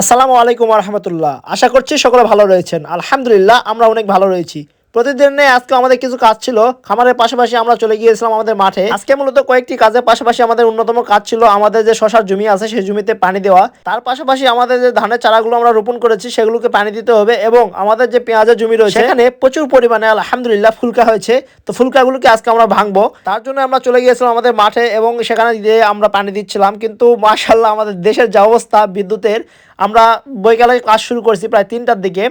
আসসালামু আলাইকুম রহমতুল্লাহ আশা করছি সকলে ভালো রয়েছেন। আলহামদুলিল্লাহ, আমরা অনেক ভালো রয়েছি। প্রতিদিনে আজকে আমাদের কিছু কাজ ছিল। খামারের পাশাপাশি আমরা চলে গিয়েছিলাম আমাদের মাঠে। আজকে মূলত কয়েকটি কাজের পাশাপাশি আমাদের অন্যতম কাজ ছিল আমাদের যে শশার জমি আছে, সেই জমিতে পানি দেওয়া। তার পাশাপাশি আমাদের যে ধানের চারাগুলো আমরা রোপণ করেছি, সেগুলোকে পানি দিতে হবে এবং আমাদের যে পেঁয়াজের জমি রয়েছে, সেখানে প্রচুর পরিমাণে আলহামদুলিল্লাহ ফুলকা হয়েছে। তো ফুলকাগুলোকে আজকে আমরা ভাঙবো। তার জন্য আমরা চলে গিয়েছিলাম আমাদের মাঠে এবং সেখানে দিয়ে আমরা পানি দিচ্ছিলাম। কিন্তু মাশাল্লাহ আমাদের দেশের যে অবস্থা, বিদ্যুতের আমরা বৈকালে কাজ শুরু করেছি প্রায় তিনটার দিকে।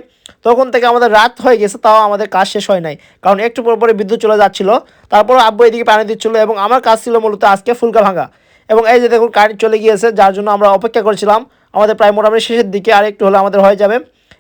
তখন থেকে আমাদের রাত হয়ে গেছে, তাও আমাদের কাজ শেষ হয় নাই। কারণ একটু পর পরে বিদ্যুৎ চলে যাচ্ছিল। তারপর আব্বু এদিকে পানি দিচ্ছিল এবং আমার কাজ ছিল মূলত আজকে ফুলকা ভাঙা। এবং এই যে দেখুন কারেন্ট চলে গিয়েছে, যার জন্য আমরা অপেক্ষা করছিলাম। আমাদের প্রায় মোটামুটি শেষের দিকে আর একটু হলে আমাদের হয়ে যাবে।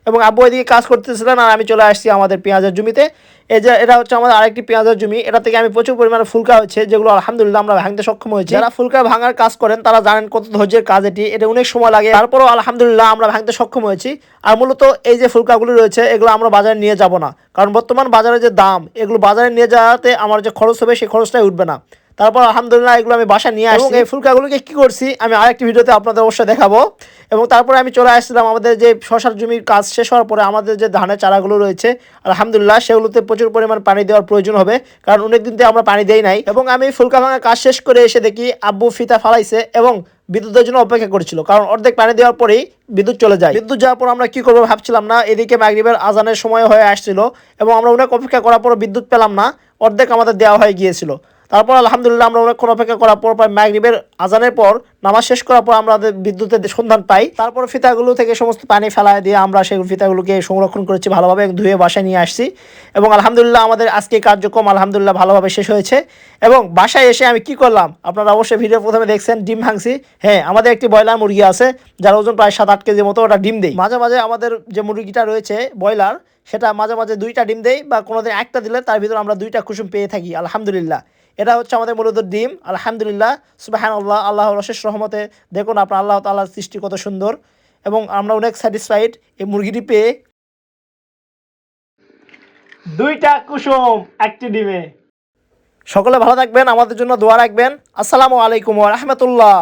এবং আব্বু এদিকে কাজ করতেছিলেন আর আমি চলে আসছি আমাদের পেঁয়াজের জমিতে। এই যে এটা হচ্ছে আমাদের আরেকটি পেঁয়াজের জমি। এটা থেকে আমি প্রচুর পরিমাণে ফুলকা হচ্ছে যেগুলো আলহামদুলিল্লাহ আমরা ভাঙতে সক্ষম হয়েছি। যারা ফুলকা ভাঙার কাজ করেন, তারা জানেন কত ধৈর্যের কাজ এটি। এটা অনেক সময় লাগে। তারপরেও আলহামদুলিল্লাহ আমরা ভাঙতে সক্ষম হয়েছি। আর মূলত এই যে ফুলকাগুলো রয়েছে, এগুলো আমরা বাজারে নিয়ে যাব না। কারণ বর্তমান বাজারে যে দাম, এগুলো বাজারে নিয়ে যাওয়াতে আমার যে খরচ হবে, সেই খরচটাই উঠবে না। তারপর আলহামদুলিল্লাহ এগুলো আমি বাসায় নিয়ে আসছি। এবং এই ফুলকাগুলোকে কি করছি আমি আরেকটি ভিডিওতে আপনাদের অবশ্যই দেখাবো। এবং তারপরে আমি চলে আসছিলাম আমাদের যে শশার জমির কাজ শেষ হওয়ার পরে আমাদের যে ধানের চারাগুলো রয়েছে আলহামদুলিল্লাহ সেগুলোতে প্রচুর পরিমাণ পানি দেওয়ার প্রয়োজন হবে কারণ অনেক দিন থেকে আমরা পানি দেই নাই। এবং আমি ফুলকা ভাঙা কাজ শেষ করে এসে দেখি আব্বু ফিতা ফালাইছে এবং বিদ্যুতের জন্য অপেক্ষা করছিল কারণ অর্ধেক পানি দেওয়ার পরেই বিদ্যুৎ চলে যায়। বিদ্যুৎ যাওয়ার পর আমরা কি করব ভাবছিলাম না এদিকে মাগরিবের আজানের সময় হয়ে আসছিল এবং আমরা অনেক অপেক্ষা করার পর বিদ্যুৎ পেলাম না অর্ধেক আমাদের দেওয়া হয়ে গিয়েছিল। তারপর আলহামদুলিল্লাহ আমরা অনেকক্ষণ অপেক্ষা করার পর প্রায় ম্যাগরিবের আজানের পর নামাজ শেষ করার পর আমরা বিদ্যুতের সন্ধান পাই। তারপর ফিতাগুলো থেকে সমস্ত পানি ফেলায় দিয়ে আমরা সেই ফিতাগুলোকে সংরক্ষণ করেছি, ভালোভাবে ধুয়ে বাসায় নিয়ে আসছি। এবং আলহামদুলিল্লাহ আমাদের আজকে কার্যক্রম আলহামদুলিল্লাহ ভালোভাবে শেষ হয়েছে। এবং বাসায় এসে আমি কি করলাম? আপনারা অবশ্যই ভিডিও প্রথমে দেখছেন, ডিম ভাঙছি। হ্যাঁ আমাদের একটি ব্রয়লার মুরগি আছে, যার ওজন প্রায় সাত আট কেজির মতো, ওটা ডিম দেয় মাঝে মাঝে আমাদের যে মুরগিটা রয়েছে, ব্রয়লার, সেটা মাঝে মাঝে দুইটা ডিম দেয় বা কোনোদিন একটা দিলে তার ভিতরে আমরা দুইটা কুসুম পেয়ে থাকি, আলহামদুলিল্লাহ। এটা হচ্ছে আমাদের মূলত ডিম আলহামদুলিল্লাহ সুবাহান আল্লাহ আল্লাহর অশেষ রহমতে। দেখুন আপনার আল্লাহ তাল্লাহর সৃষ্টি কত সুন্দর। এবং আমরা অনেক স্যাটিসফাইড এই মুরগিটি পেয়ে। দুইটা কুসুম একটি ডিমে। সকলে ভালো থাকবেন আমাদের জন্য দোয়া রাখবেন। আসসালামু আলাইকুম রহমতুল্লাহ।